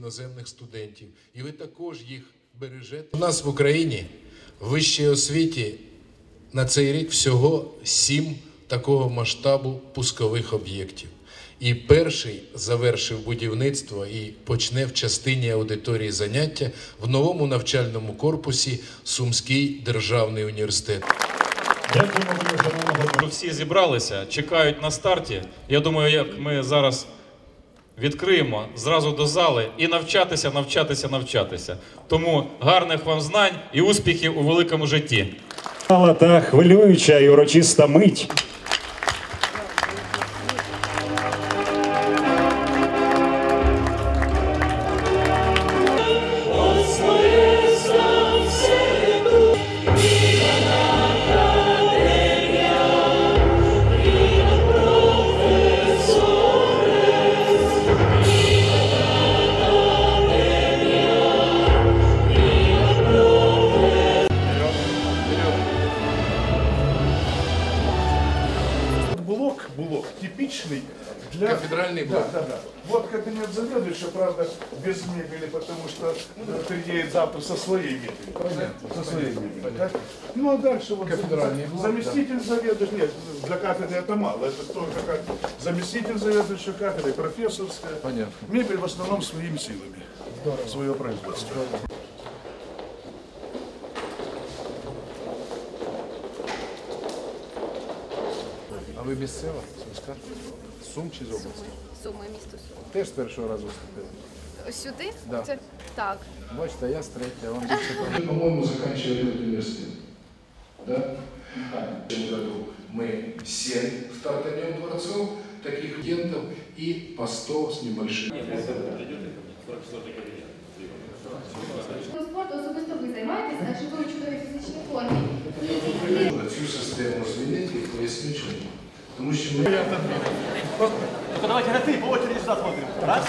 іноземних студентів, і ви також їх бережете. У нас в Україні в вищій освіті на цей рік всього сім такого масштабу пускових об'єктів. І перший завершив будівництво і почне в частині аудиторії заняття в новому навчальному корпусі Сумський державний університет. Що всі зібралися, чекають на старті. Я думаю, як ми зараз відкриємо зразу до зали і навчатися, навчатися, навчатися. Тому гарних вам знань і успіхів у великому житті. Та хвилююча і урочиста мить. Блок, типичный для... Кафедральный блок. Да, да, да. Вот кабинет заведующего, правда, без мебели, потому что э, приедет завтра со своей мебелью. Понятно. Со своей мебелью. да? Ну а дальше вот Кафедральный блок, заместитель заведующего, нет, для кафедры это мало, это только как заместитель заведующего кафедрой, профессорская. Понятно. Мебель в основном своими силами. Свое производство. А ви місцева? Сумська? Сум чи з області? Суми, місто Суми. Теж з першого разу вступили. Ось сюди? Да. Це так. Бачите, а я з третього, вам більше Вы, по-моему, заканчивали университет. Да? В этом году мы 7 стартанем дворцов, таких студентов и по 100 с небольшим. спорту особисто ви займаєтесь, адже ви у чудовій фізичній формі. І Цю систему змінити і поясню чому. Тому Давайте на ты, по очереди сюда смотрим. Раз.